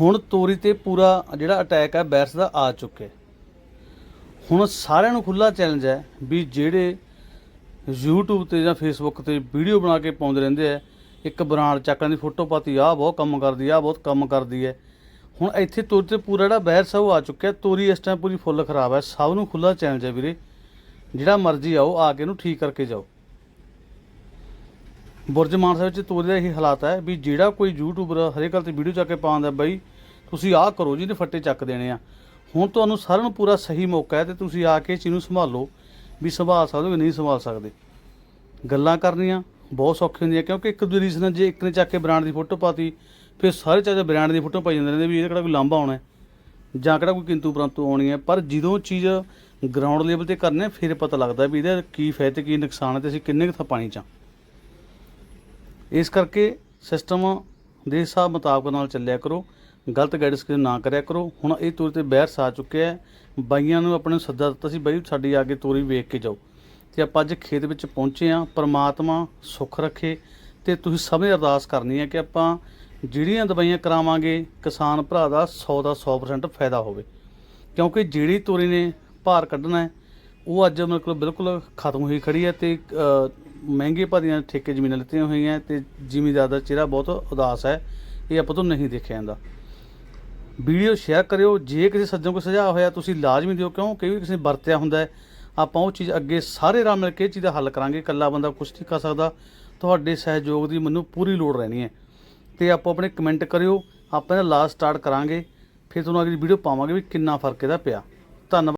ਹੁਣ ਤੋਰੀ ਤੇ ਪੂਰਾ ਜਿਹੜਾ ਅਟੈਕ ਹੈ ਵਾਇਰਸ ਦਾ ਆ ਚੁੱਕਿਆ ਹੁਣ ਸਾਰਿਆਂ ਨੂੰ ਖੁੱਲਾ ਚੈਲੰਜ ਹੈ ਵੀ ਜਿਹੜੇ YouTube ਤੇ ਜਾਂ Facebook ਤੇ ਵੀਡੀਓ ਬਣਾ ਕੇ ਪਾਉਂਦੇ ਰਹਿੰਦੇ ਆ, ਇੱਕ ਬਰਾਂਡ ਚੱਕਣ ਦੀ ਫੋਟੋ ਪਾਤੀ ਆ ਬਹੁਤ ਕੰਮ ਕਰਦੀ ਆ ਬਹੁਤ ਕੰਮ ਕਰਦੀ ਹੈ। ਹੁਣ ਇੱਥੇ ਤੋਰੀ ਤੇ ਪੂਰਾ ਜਿਹੜਾ ਵਾਇਰਸ ਆ, ਉਹ ਆ ਚੁੱਕਿਆ ਤੋਰੀ ਇਸ ਟਾਈਮ ਪੂਰੀ ਫੁੱਲ ਖਰਾਬ ਹੈ। ਸਭ ਨੂੰ ਖੁੱਲਾ ਚੈਲੰਜ ਹੈ ਵੀਰੇ। ਜਿਹੜਾ ਮਰਜ਼ੀ ਆਓ, ਆ ਕੇ ਇਹਨੂੰ ਠੀਕ ਕਰਕੇ ਜਾਓ। ਬੁਰਜ ਮਾਨਸਾ ਵਿੱਚ ਤੋਰੀ ਦਾ ਇਹ ਹਾਲਾਤ ਹੈ ਵੀ ਜਿਹੜਾ ਕੋਈ ਯੂਟਿਊਬਰ ਹਰੇਕ ਗੱਲ ਤੇ ਵੀਡੀਓ ਚੱਕ ਕੇ ਪਾਉਂਦਾ ਬਈ ਤੁਸੀਂ ਆਹ ਕਰੋ ਜੀ ਨੇ ਫੱਟੇ ਚੱਕ ਦੇਣੇ ਆ। ਹੁਣ ਤੁਹਾਨੂੰ ਸਾਰਿਆਂ ਨੂੰ ਪੂਰਾ ਸਹੀ ਮੌਕਾ ਹੈ ਤੇ ਤੁਸੀਂ ਆ ਕੇ ਇਸ ਚੀਜ਼ ਨੂੰ ਸੰਭਾਲੋ ਵੀ ਸੰਭਾਲ ਸਕਦੇ ਹੋ ਕਿ ਨਹੀਂ ਸੰਭਾਲ ਸਕਦੇ। ਗੱਲਾਂ ਕਰਨੀਆਂ ਬਹੁਤ ਸੌਖੀ ਹੁੰਦੀਆਂ, ਕਿਉਂਕਿ ਇੱਕ ਦੂਜੇ ਰੀਸ ਨਾਲ ਜੇ ਇੱਕ ਨੇ ਚੱਕ ਕੇ ਬ੍ਰਾਂਡ ਦੀ ਫੋਟੋ ਪਾਤੀ, ਫਿਰ ਸਾਰੇ ਚਾਹੇ ਬ੍ਰਾਂਡ ਦੀ ਫੋਟੋ ਪਾਈ ਜਾਂਦੇ ਰਹਿੰਦੇ ਵੀ ਇਹ ਕਿਹੜਾ ਕੋਈ ਲਾਂਭਾ ਆਉਣਾ ਜਾਂ ਕਿਹੜਾ ਕੋਈ ਕਿੰਤੂ ਪਰੰਤੂ ਆਉਣੀ ਹੈ। ਪਰ ਜਦੋਂ ਚੀਜ਼ ਗਰਾਊਂਡ ਲੈਵਲ ਤੇ ਕਰਨੇ ਫਿਰ ਪਤਾ ਲੱਗਦਾ ਵੀ ਇਹਦਾ ਕੀ ਫਾਇਦੇ, ਕੀ ਨੁਕਸਾਨ ਹੈ ਤੇ ਅਸੀਂ ਕਿੰਨੇ ਕੁ ਥਾਂ ਪਾਣੀ ਚ ਹਾਂ। ਇਸ ਕਰਕੇ ਸਿਸਟਮ ਦੇ ਹਿਸਾਬ ਮੁਤਾਬਕ ਨਾਲ ਚੱਲਿਆ ਕਰੋ, ਗਲਤ ਗਾਈਡੈਂਸ ਕਿਸੇ ਨਾ ਕਰਿਆ ਕਰੋ। ਹੁਣ ਇਹ ਤੋਰੀ ਤੇ ਬਹਿਰ ਆ ਚੁੱਕਿਆ ਹੈ। ਬਾਈਆਂ ਨੂੰ ਆਪਣੇ ਸੱਦਾ ਦਿੱਤਾ ਸੀ, ਬਾਈ, ਸਾਡੀ ਆ ਕੇ ਤੋਰੀ ਵੇਖ ਕੇ ਜਾਓ। ਤੇ ਆਪਾਂ ਅੱਜ ਖੇਤ ਵਿੱਚ ਪਹੁੰਚੇ ਆ ਪ੍ਰਮਾਤਮਾ ਸੁੱਖ ਰੱਖੇ ਤੇ ਤੁਸੀਂ ਸਭ ਨੇ ਅਰਦਾਸ ਕਰਨੀ ਹੈ ਕਿ ਆਪਾਂ ਜਿਹੜੀਆਂ ਦਵਾਈਆਂ ਕਰਾਵਾਂਗੇ, ਕਿਸਾਨ ਭਰਾ ਦਾ 100 ਦਾ 100% ਫਾਇਦਾ ਹੋਵੇ। ਕਿਉਂਕਿ ਜਿਹੜੀ ਤੋਰੀ ਨੇ ਭਾਰ ਕੱਢਣਾ ਹੈ, ਉਹ ਅੱਜ ਮੇਰੇ ਕੋਲ ਬਿਲਕੁਲ ਖਤਮ ਹੋਈ ਖੜੀ ਹੈ ਤੇ ਮਹਿੰਗੇ ਭਾਰੀਆਂ ਠੇਕੇ ਜ਼ਮੀਨਾਂ ਲਿੱਤੀਆਂ ਹੋਈਆਂ ਤੇ ਜ਼ਿਮੀਂਦਾਰ ਦਾ ਚਿਹਰਾ ਬਹੁਤ ਉਦਾਸ ਹੈ, ਇਹ ਆਪਾਂ ਤੋਂ ਨਹੀਂ ਦੇਖਿਆ ਜਾਂਦਾ। ਵੀਡੀਓ ਸ਼ੇਅਰ ਕਰਿਓ, ਜੇ ਕਿਸੇ ਸੱਜਣ ਕੋਈ ਸੁਝਾਅ ਹੋਇਆ ਤੁਸੀਂ ਲਾਜ਼ਮੀ ਦਿਓ, ਕਿਉਂ? ਕਈ ਵਾਰ ਕਿਸੇ ਨੇ ਵਰਤਿਆ ਹੁੰਦਾ ਆਪਾਂ ਉਹ ਚੀਜ਼ ਅੱਗੇ ਸਾਰੇ ਰਲ ਮਿਲ ਕੇ ਇਹ ਚੀਜ਼ ਦਾ ਹੱਲ ਕਰਾਂਗੇ। ਇਕੱਲਾ ਬੰਦਾ ਕੁਝ ਨਹੀਂ ਕਰ ਸਕਦਾ। ਤੁਹਾਡੇ ਸਹਿਯੋਗ ਦੀ ਮੈਨੂੰ ਪੂਰੀ ਲੋੜ ਰਹਿਣੀ ਹੈ। ਤੇ ਆਪੋ ਆਪਣੇ ਕਮੈਂਟ ਕਰਿਓ, ਆਪਾਂ ਇਹਦਾ ਲਾਸਟ ਸਟਾਰਟ ਕਰਾਂਗੇ। ਫਿਰ ਤੁਹਾਨੂੰ ਅਗਲੀ ਵੀਡੀਓ ਪਾਵਾਂਗੇ ਵੀ ਕਿੰਨਾ ਫ਼ਰਕ ਇਹਦਾ ਪਿਆ। ਧੰਨਵਾਦ।